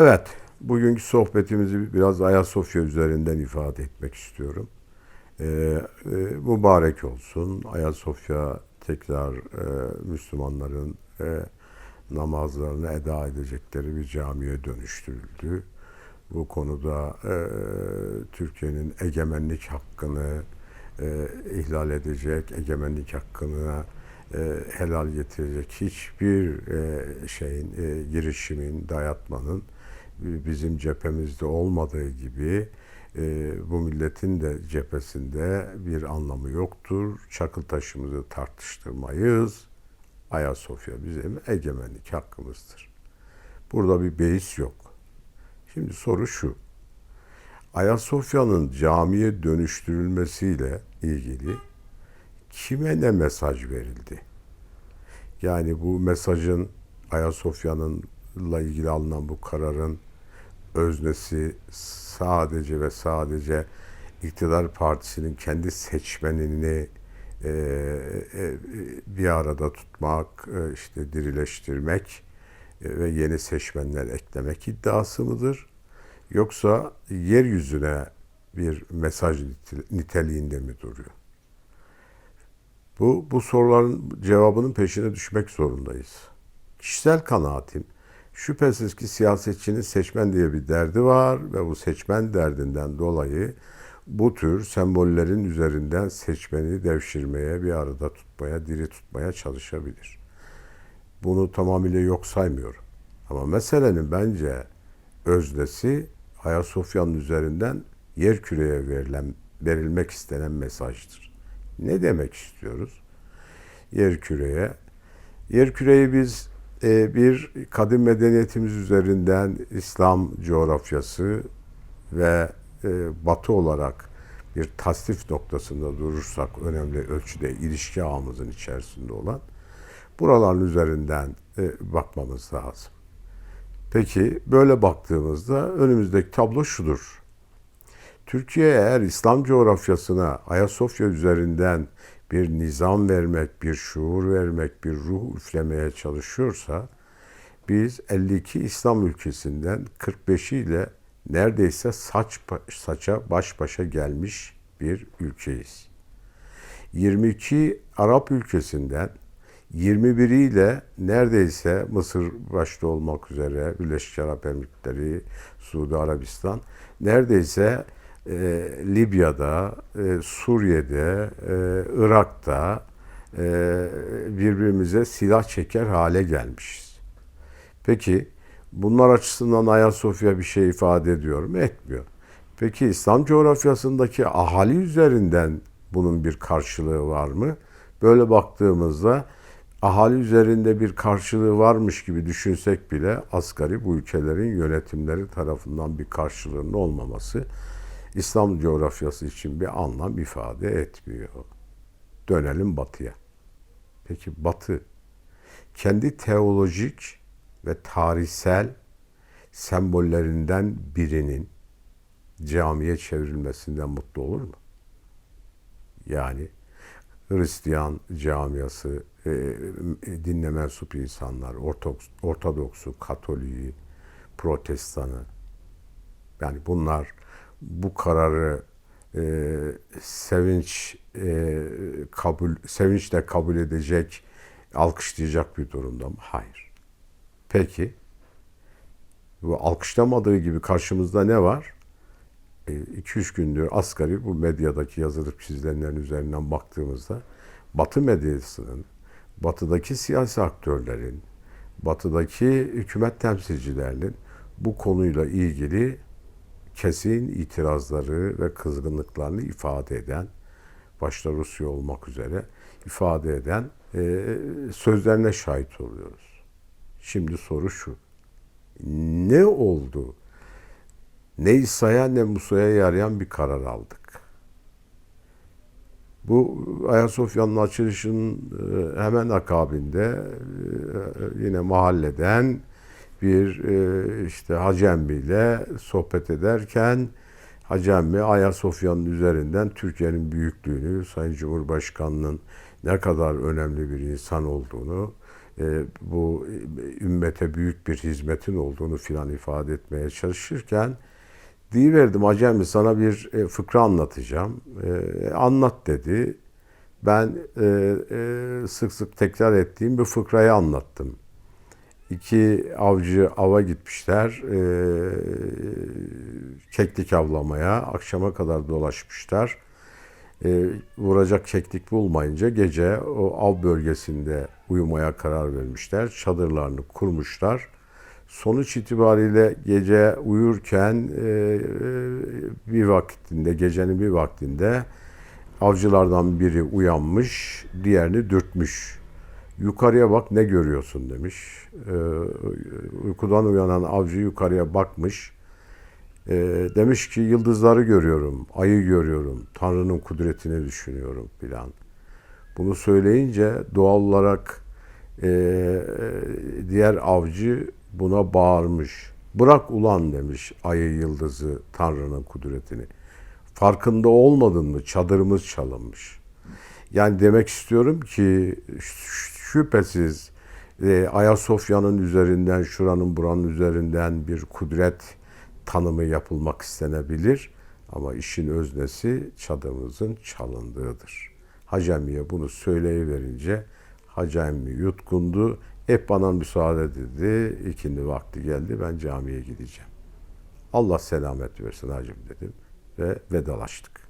Evet, bugünkü sohbetimizi biraz Ayasofya üzerinden ifade etmek istiyorum. Ee, e, mübarek olsun. Ayasofya tekrar e, Müslümanların e, namazlarını eda edecekleri bir camiye dönüştürüldü. Bu konuda e, Türkiye'nin egemenlik hakkını e, ihlal edecek, egemenlik hakkını e, helal getirecek hiçbir e, şeyin, e, girişimin, dayatmanın bizim cephemizde olmadığı gibi e, bu milletin de cephesinde bir anlamı yoktur. Çakıl taşımızı tartıştırmayız. Ayasofya bizim egemenlik hakkımızdır. Burada bir beis yok. Şimdi soru şu. Ayasofya'nın camiye dönüştürülmesiyle ilgili kime ne mesaj verildi? Yani bu mesajın Ayasofya'nınla ilgili alınan bu kararın öznesi sadece ve sadece iktidar partisinin kendi seçmenini e, e, bir arada tutmak, e, işte dirileştirmek e, ve yeni seçmenler eklemek iddiası mıdır? Yoksa yeryüzüne bir mesaj niteliğinde mi duruyor? Bu, bu soruların cevabının peşine düşmek zorundayız. Kişisel kanaatim şüphesiz ki siyasetçinin seçmen diye bir derdi var ve bu seçmen derdinden dolayı bu tür sembollerin üzerinden seçmeni devşirmeye, bir arada tutmaya, diri tutmaya çalışabilir. Bunu tamamıyla yok saymıyorum. Ama meselenin bence öznesi Ayasofya'nın üzerinden yer küreye verilen, verilmek istenen mesajdır. Ne demek istiyoruz? Yer küreye. Yer küreyi biz bir kadim medeniyetimiz üzerinden İslam coğrafyası ve e, Batı olarak bir tasnif noktasında durursak önemli ölçüde ilişki ağımızın içerisinde olan buraların üzerinden e, bakmamız lazım. Peki böyle baktığımızda önümüzdeki tablo şudur. Türkiye eğer İslam coğrafyasına Ayasofya üzerinden bir nizam vermek, bir şuur vermek, bir ruh üflemeye çalışıyorsa biz 52 İslam ülkesinden 45'i ile neredeyse saç saça baş başa gelmiş bir ülkeyiz. 22 Arap ülkesinden 21'iyle neredeyse Mısır başta olmak üzere Birleşik Arap Emirlikleri, Suudi Arabistan neredeyse e, Libya'da, e, Suriye'de, e, Irak'ta e, birbirimize silah çeker hale gelmişiz. Peki bunlar açısından Ayasofya bir şey ifade ediyor mu? Etmiyor. Peki İslam coğrafyasındaki ahali üzerinden bunun bir karşılığı var mı? Böyle baktığımızda ahali üzerinde bir karşılığı varmış gibi düşünsek bile asgari bu ülkelerin yönetimleri tarafından bir karşılığının olmaması İslam coğrafyası için bir anlam ifade etmiyor. Dönelim batıya. Peki batı kendi teolojik ve tarihsel sembollerinden birinin camiye çevrilmesinden mutlu olur mu? Yani Hristiyan camiası, e, dinle mensup insanlar, Ortodoks, Ortodoksu, Katoliği, Protestanı, yani bunlar bu kararı e, sevinç e, kabul sevinçle kabul edecek, alkışlayacak bir durumda mı? Hayır. Peki bu alkışlamadığı gibi karşımızda ne var? 2-3 e, gündür asgari bu medyadaki yazılıp çizilenlerin üzerinden baktığımızda Batı medyasının, Batı'daki siyasi aktörlerin, Batı'daki hükümet temsilcilerinin bu konuyla ilgili kesin itirazları ve kızgınlıklarını ifade eden, başta Rusya olmak üzere ifade eden e, sözlerine şahit oluyoruz. Şimdi soru şu. Ne oldu? Ne İsa'ya ne Musa'ya yarayan bir karar aldık. Bu Ayasofya'nın açılışının e, hemen akabinde e, yine mahalleden bir e, işte Hacembi ile sohbet ederken Hacembi Ayasofya'nın üzerinden Türkiye'nin büyüklüğünü, Sayın Cumhurbaşkanı'nın ne kadar önemli bir insan olduğunu e, bu ümmete büyük bir hizmetin olduğunu filan ifade etmeye çalışırken verdim Acemi sana bir e, fıkra anlatacağım. Anlat dedi. Ben sık sık tekrar ettiğim bir fıkrayı anlattım. İki avcı ava gitmişler. E, keklik avlamaya. Akşama kadar dolaşmışlar. E, vuracak keklik bulmayınca gece o av bölgesinde uyumaya karar vermişler. Çadırlarını kurmuşlar. Sonuç itibariyle gece uyurken e, e, bir vaktinde, gecenin bir vaktinde avcılardan biri uyanmış, diğerini dürtmüş. Yukarıya bak ne görüyorsun demiş. E, uykudan uyanan avcı yukarıya bakmış. E, demiş ki yıldızları görüyorum, ayı görüyorum, Tanrı'nın kudretini düşünüyorum filan. Bunu söyleyince doğal olarak e, diğer avcı buna bağırmış. Bırak ulan demiş ayı yıldızı Tanrı'nın kudretini. Farkında olmadın mı çadırımız çalınmış. Yani demek istiyorum ki şüphesiz e, Ayasofya'nın üzerinden, şuranın buranın üzerinden bir kudret tanımı yapılmak istenebilir. Ama işin öznesi çadırımızın çalındığıdır. Hacemiye bunu söyleyiverince Hacemi yutkundu. Hep bana müsaade dedi. İkindi vakti geldi. Ben camiye gideceğim. Allah selamet versin hacım dedim ve vedalaştık.